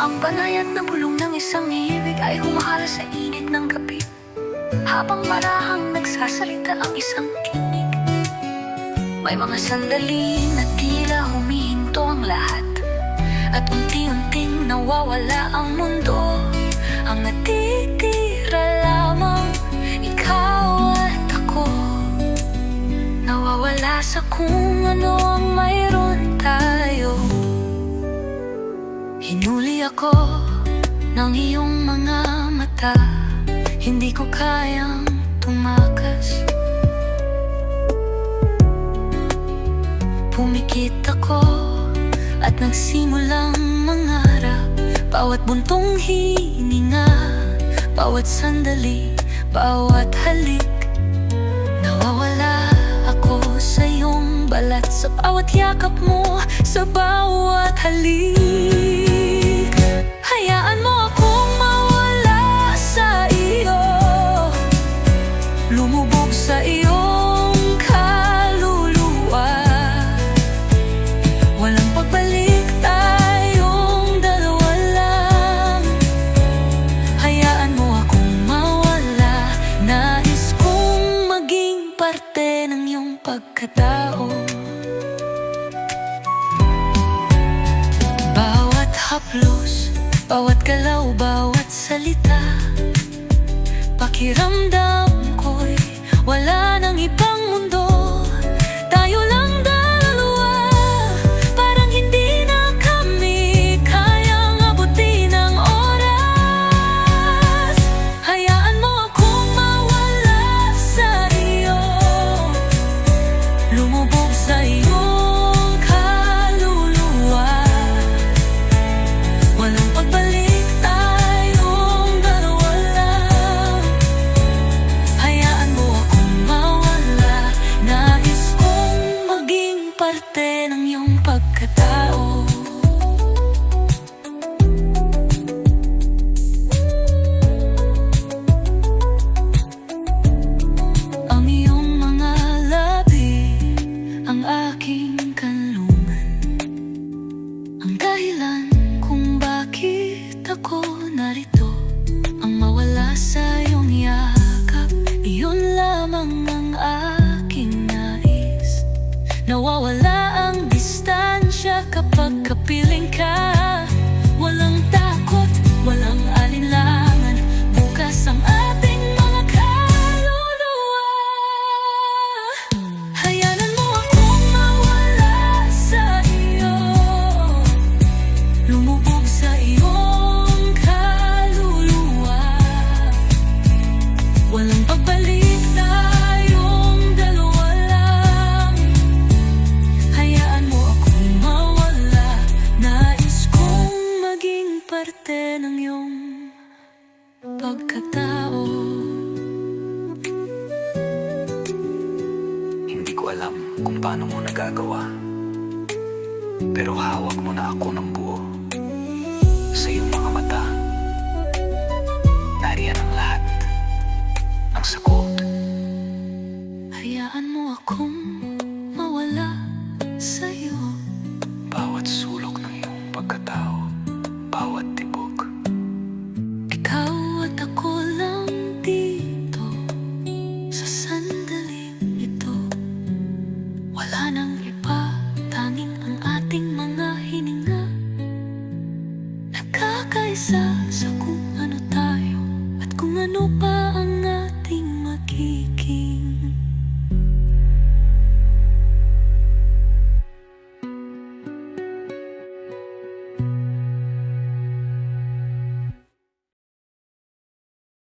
Ang banayad na bulong ng isang ibig ay humahala sa init ng gabi. Habang marahang nagsasalita ang isang tinig May mga sandali na tila humihinto ang lahat. At unti-unting nawawala ang mundo. Ang natitira lamang ikaw at ako. Nawawala sa kung ano ang mayroon Hinuli ako ng iyong mga mata. Hindi ko kayang tumakas. Pumikit ako at nagsimulang mangarap. Bawat buntong hininga Bawat sandali, bawat halik. Nawawala ako sa iyong balat. Sa bawat yakap mo, sa bawat halik Hayaan mo akong bawat galaw, bawat salita Pakiramdam Ang parte ng iyong pagkatao Hindi ko alam kung paano mo nagagawa. Pero hawak mo na ako ng buo. Sa iyong mga mata. Nariyan ang lahat. Ang sagot. Hayaan mo akong mawala sa iyo Bawat sulok Wala nang iba Tanging ang ating mga hininga. Nagkakaisa sa kung ano tayo At kung ano pa ang ating magiging